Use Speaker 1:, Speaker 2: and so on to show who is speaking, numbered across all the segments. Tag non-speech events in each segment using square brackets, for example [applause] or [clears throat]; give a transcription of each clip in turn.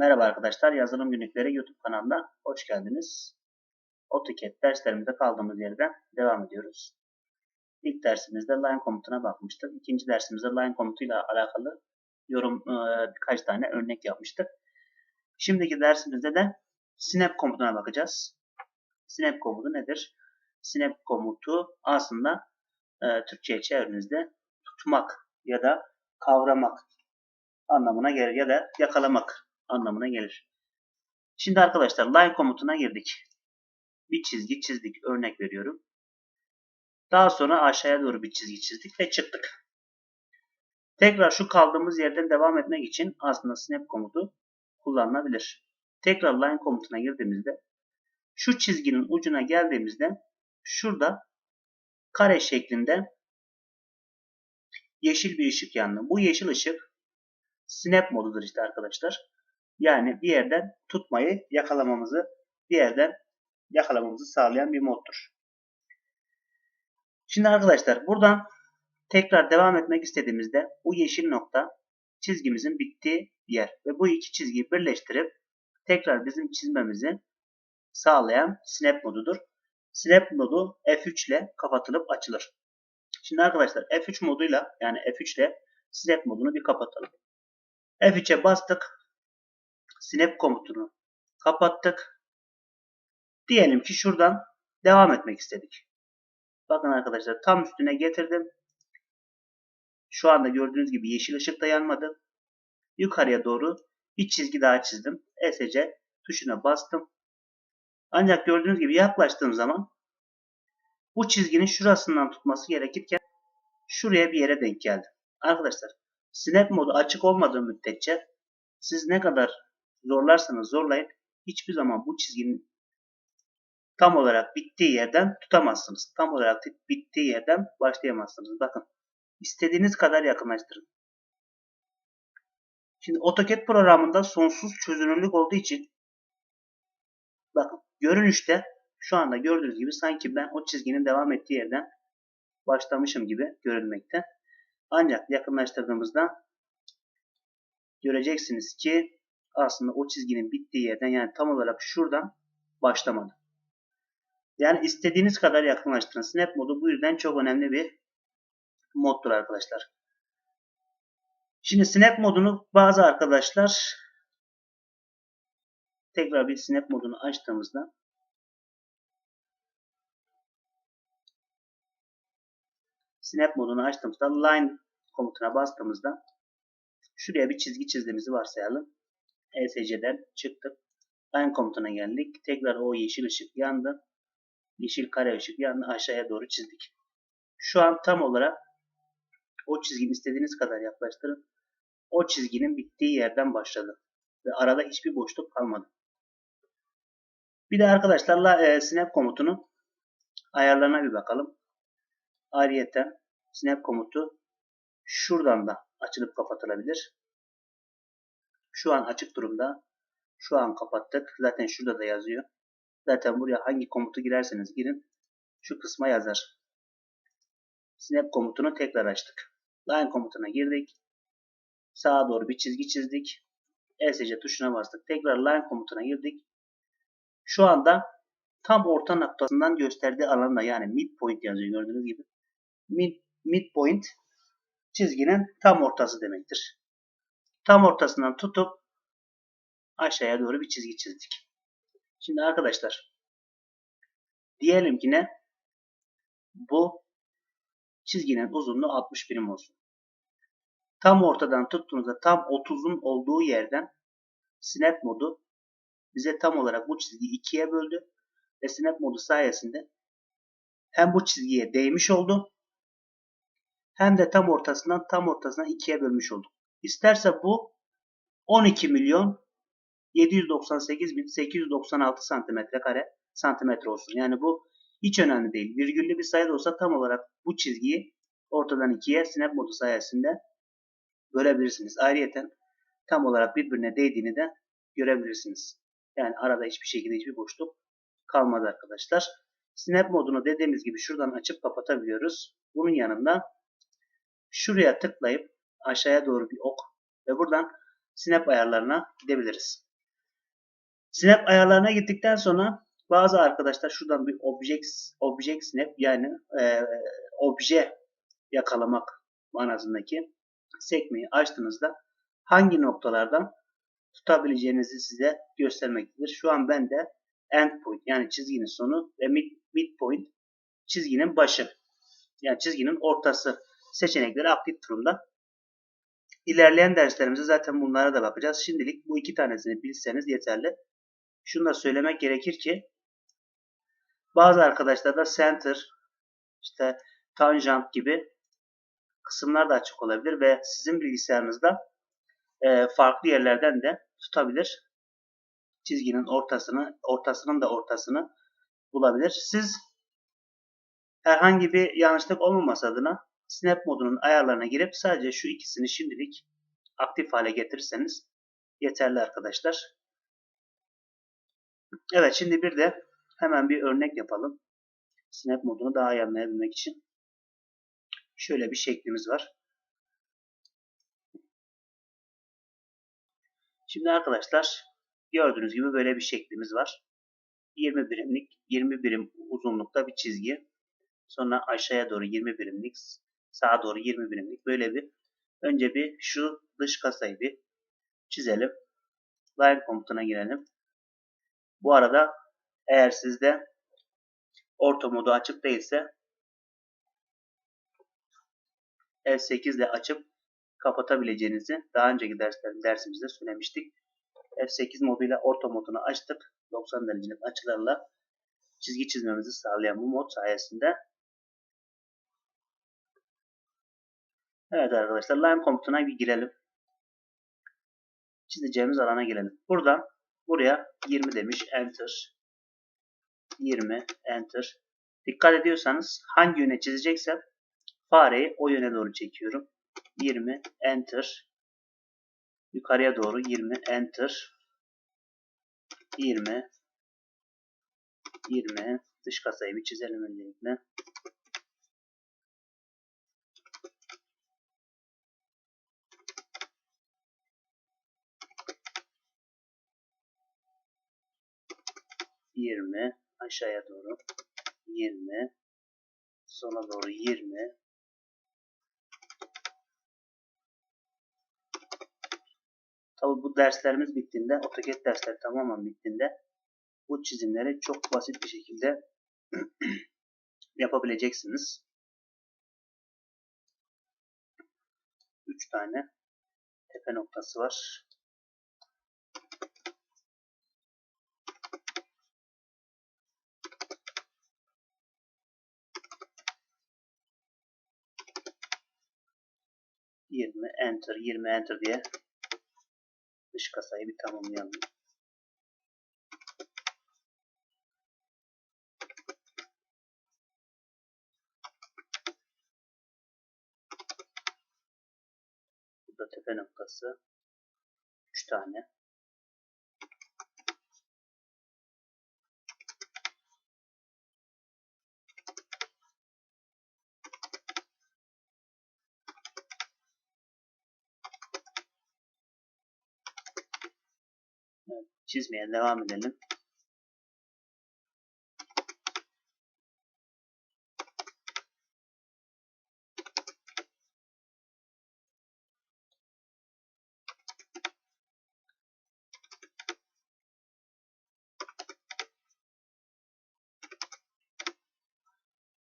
Speaker 1: Merhaba arkadaşlar, Yazılım Günlükleri YouTube kanalına hoş geldiniz. AutoCAD derslerimize kaldığımız yerden devam ediyoruz. İlk dersimizde line komutuna bakmıştık. İkinci dersimizde line komutuyla alakalı yorum e, birkaç tane örnek yapmıştık. Şimdiki dersimizde de snap komutuna bakacağız. Snap komutu nedir? Snap komutu aslında e, Türkçe'ye çevirdiğinizde tutmak ya da kavramak anlamına gelir ya da yakalamak anlamına gelir. Şimdi arkadaşlar line komutuna girdik. Bir çizgi çizdik. Örnek veriyorum. Daha sonra aşağıya doğru bir çizgi çizdik ve çıktık. Tekrar şu kaldığımız yerden devam etmek için aslında snap komutu kullanılabilir. Tekrar line komutuna girdiğimizde şu çizginin ucuna geldiğimizde şurada kare şeklinde yeşil bir ışık yandı. Bu yeşil ışık snap modudur işte arkadaşlar. Yani bir yerden tutmayı yakalamamızı bir yerden yakalamamızı sağlayan bir moddur. Şimdi arkadaşlar buradan tekrar devam etmek istediğimizde bu yeşil nokta çizgimizin bittiği yer ve bu iki çizgiyi birleştirip tekrar bizim çizmemizi sağlayan snap modudur. Snap modu F3 ile kapatılıp açılır. Şimdi arkadaşlar F3 moduyla yani F3 ile snap modunu bir kapatalım. F3'e bastık snap komutunu kapattık. Diyelim ki şuradan devam etmek istedik. Bakın arkadaşlar tam üstüne getirdim. Şu anda gördüğünüz gibi yeşil ışık da yanmadı. Yukarıya doğru bir çizgi daha çizdim. ESC tuşuna bastım. Ancak gördüğünüz gibi yaklaştığım zaman bu çizginin şurasından tutması gerekirken şuraya bir yere denk geldi. Arkadaşlar snap modu açık olmadığı müddetçe siz ne kadar zorlarsanız zorlayın hiçbir zaman bu çizginin tam olarak bittiği yerden tutamazsınız. Tam olarak bittiği yerden başlayamazsınız. Bakın istediğiniz kadar yakınlaştırın. Şimdi AutoCAD programında sonsuz çözünürlük olduğu için bakın görünüşte şu anda gördüğünüz gibi sanki ben o çizginin devam ettiği yerden başlamışım gibi görünmekte. Ancak yakınlaştırdığımızda göreceksiniz ki aslında o çizginin bittiği yerden yani tam olarak şuradan başlamadı. Yani istediğiniz kadar yakınlaştırın. Snap modu bu yüzden çok önemli bir moddur arkadaşlar. Şimdi snap modunu bazı arkadaşlar tekrar bir snap modunu açtığımızda snap modunu açtığımızda line komutuna bastığımızda şuraya bir çizgi çizdiğimizi varsayalım. ESC'den çıktık. Line komutuna geldik. Tekrar o yeşil ışık yandı. Yeşil kare ışık yandı. Aşağıya doğru çizdik. Şu an tam olarak o çizginin istediğiniz kadar yaklaştırın. O çizginin bittiği yerden başladı. Ve arada hiçbir boşluk kalmadı. Bir de arkadaşlarla e, snap komutunun ayarlarına bir bakalım. Ayrıyeten snap komutu şuradan da açılıp kapatılabilir. Şu an açık durumda. Şu an kapattık. Zaten şurada da yazıyor. Zaten buraya hangi komutu girerseniz girin. Şu kısma yazar. Snap komutunu tekrar açtık. Line komutuna girdik. Sağa doğru bir çizgi çizdik. ESC tuşuna bastık. Tekrar line komutuna girdik. Şu anda tam orta noktasından gösterdiği alanda yani midpoint yazıyor gördüğünüz gibi. Mid, midpoint çizginin tam ortası demektir tam ortasından tutup aşağıya doğru bir çizgi çizdik. Şimdi arkadaşlar diyelim ki ne? Bu çizginin uzunluğu 60 birim olsun. Tam ortadan tuttuğunuzda tam 30'un olduğu yerden snap modu bize tam olarak bu çizgiyi ikiye böldü ve snap modu sayesinde hem bu çizgiye değmiş oldu hem de tam ortasından tam ortasına ikiye bölmüş olduk. İsterse bu 12 milyon 798 bin 896 santimetre kare santimetre olsun. Yani bu hiç önemli değil. Virgüllü bir sayı da olsa tam olarak bu çizgiyi ortadan ikiye snap modu sayesinde görebilirsiniz. Ayrıyeten tam olarak birbirine değdiğini de görebilirsiniz. Yani arada hiçbir şekilde hiçbir boşluk kalmadı arkadaşlar. Snap modunu dediğimiz gibi şuradan açıp kapatabiliyoruz. Bunun yanında şuraya tıklayıp aşağıya doğru bir ok ve buradan snap ayarlarına gidebiliriz. Snap ayarlarına gittikten sonra bazı arkadaşlar şuradan bir object, object snap yani e, obje yakalamak manasındaki sekmeyi açtığınızda hangi noktalardan tutabileceğinizi size göstermektedir. Şu an ben de endpoint yani çizginin sonu ve mid, midpoint çizginin başı yani çizginin ortası seçenekleri aktif durumda. İlerleyen derslerimizde zaten bunlara da bakacağız. Şimdilik bu iki tanesini bilseniz yeterli. Şunu da söylemek gerekir ki bazı arkadaşlarda center, işte tangent gibi kısımlar da açık olabilir ve sizin bilgisayarınızda e, farklı yerlerden de tutabilir. Çizginin ortasını, ortasının da ortasını bulabilir. Siz herhangi bir yanlışlık olmaması adına Snap modunun ayarlarına girip sadece şu ikisini şimdilik aktif hale getirirseniz yeterli arkadaşlar. Evet şimdi bir de hemen bir örnek yapalım. Snap modunu daha iyi anlayabilmek için. Şöyle bir şeklimiz var. Şimdi arkadaşlar gördüğünüz gibi böyle bir şeklimiz var. 20 birimlik, 20 birim uzunlukta bir çizgi. Sonra aşağıya doğru 20 birimlik, sağa doğru 20 birimlik böyle bir önce bir şu dış kasayı bir çizelim. Line komutuna girelim. Bu arada eğer sizde orta modu açık değilse F8 ile açıp kapatabileceğinizi daha önceki dersler, dersimizde söylemiştik. F8 moduyla orta modunu açtık. 90 derecelik açılarla çizgi çizmemizi sağlayan bu mod sayesinde Evet arkadaşlar line komutuna bir girelim. Çizeceğimiz alana girelim. Buradan buraya 20 demiş. Enter. 20. Enter. Dikkat ediyorsanız hangi yöne çizeceksem fareyi o yöne doğru çekiyorum. 20. Enter. Yukarıya doğru 20. Enter. 20. 20. Dış kasayı bir çizelim öncelikle. 20 aşağıya doğru 20 sona doğru 20 Tabi bu derslerimiz bittiğinde AutoCAD dersleri tamamen bittiğinde bu çizimleri çok basit bir şekilde [clears throat] yapabileceksiniz. 3 tane tepe noktası var. 20 enter 20 enter diye dış kasayı bir tamamlayalım. Burada tepe noktası 3 tane çizmeye devam edelim.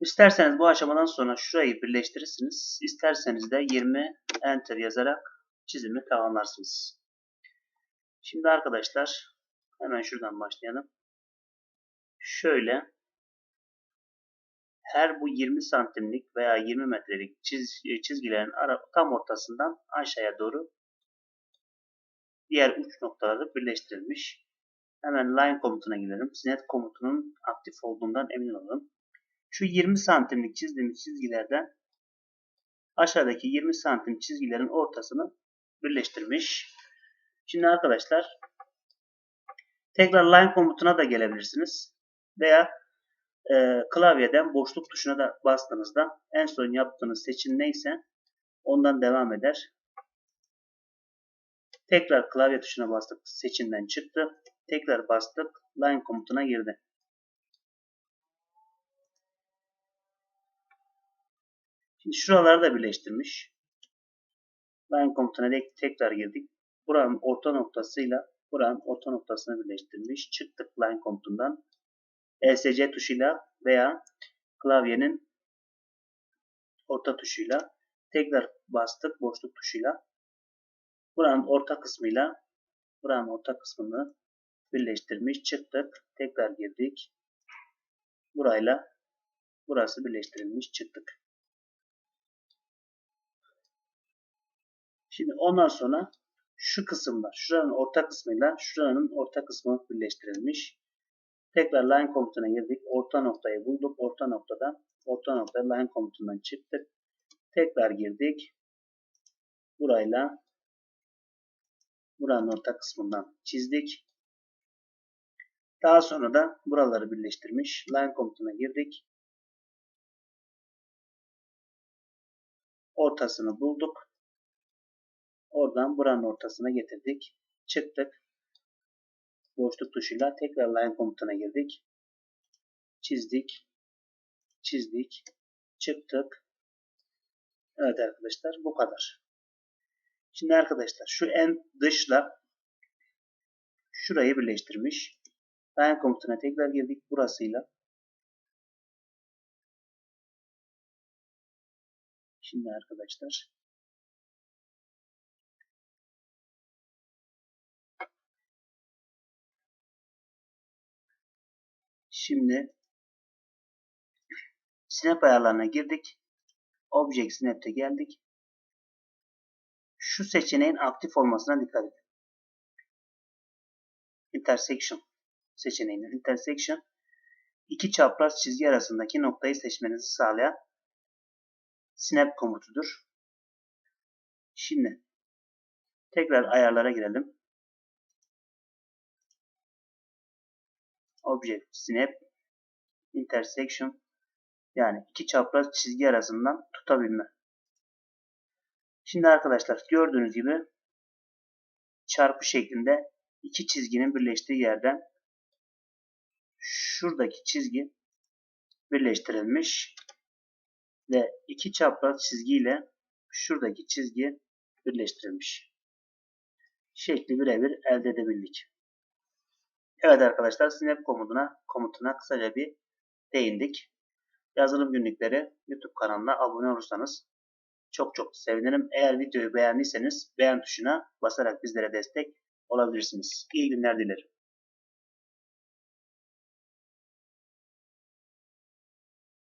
Speaker 1: İsterseniz bu aşamadan sonra şurayı birleştirirsiniz. İsterseniz de 20 enter yazarak çizimi tamamlarsınız. Şimdi arkadaşlar hemen şuradan başlayalım. Şöyle her bu 20 santimlik veya 20 metrelik çiz, e, çizgilerin ara, tam ortasından aşağıya doğru diğer uç noktaları birleştirilmiş. Hemen line komutuna gidelim. Snap komutunun aktif olduğundan emin olalım. Şu 20 santimlik çizdiğimiz çizgilerden aşağıdaki 20 santim çizgilerin ortasını birleştirmiş. Şimdi arkadaşlar tekrar line komutuna da gelebilirsiniz. Veya e, klavyeden boşluk tuşuna da bastığınızda en son yaptığınız seçim neyse ondan devam eder. Tekrar klavye tuşuna bastık. Seçimden çıktı. Tekrar bastık. Line komutuna girdi. Şimdi şuraları da birleştirmiş. Line komutuna tekrar girdik. Buranın orta noktasıyla buranın orta noktasını birleştirmiş. Çıktık line komutundan. ESC tuşuyla veya klavyenin orta tuşuyla tekrar bastık boşluk tuşuyla. Buranın orta kısmıyla buranın orta kısmını birleştirmiş. Çıktık. Tekrar girdik. Burayla burası birleştirilmiş. Çıktık. Şimdi ondan sonra şu kısımlar, şuranın orta kısmıyla şuranın orta kısmı birleştirilmiş. Tekrar line komutuna girdik. Orta noktayı bulduk. Orta noktadan orta nokta line komutundan çıktık. Tekrar girdik. Burayla buranın orta kısmından çizdik. Daha sonra da buraları birleştirmiş. Line komutuna girdik. Ortasını bulduk. Oradan buranın ortasına getirdik. Çıktık. Boşluk tuşuyla tekrar line komutuna girdik. Çizdik. Çizdik. Çıktık. Evet arkadaşlar bu kadar. Şimdi arkadaşlar şu en dışla şurayı birleştirmiş. Line komutuna tekrar girdik burasıyla. Şimdi arkadaşlar Şimdi Snap ayarlarına girdik. Object Snap'te geldik. Şu seçeneğin aktif olmasına dikkat edin. Intersection seçeneğinin intersection iki çapraz çizgi arasındaki noktayı seçmenizi sağlayan snap komutudur. Şimdi tekrar ayarlara girelim. Object Snap Intersection yani iki çapraz çizgi arasından tutabilme. Şimdi arkadaşlar gördüğünüz gibi çarpı şeklinde iki çizginin birleştiği yerden şuradaki çizgi birleştirilmiş ve iki çapraz çizgi ile şuradaki çizgi birleştirilmiş. Şekli birebir elde edebildik. Evet arkadaşlar Snap komutuna, komutuna kısaca bir değindik. Yazılım günlükleri YouTube kanalına abone olursanız çok çok sevinirim. Eğer videoyu beğendiyseniz beğen tuşuna basarak bizlere destek olabilirsiniz. İyi günler dilerim.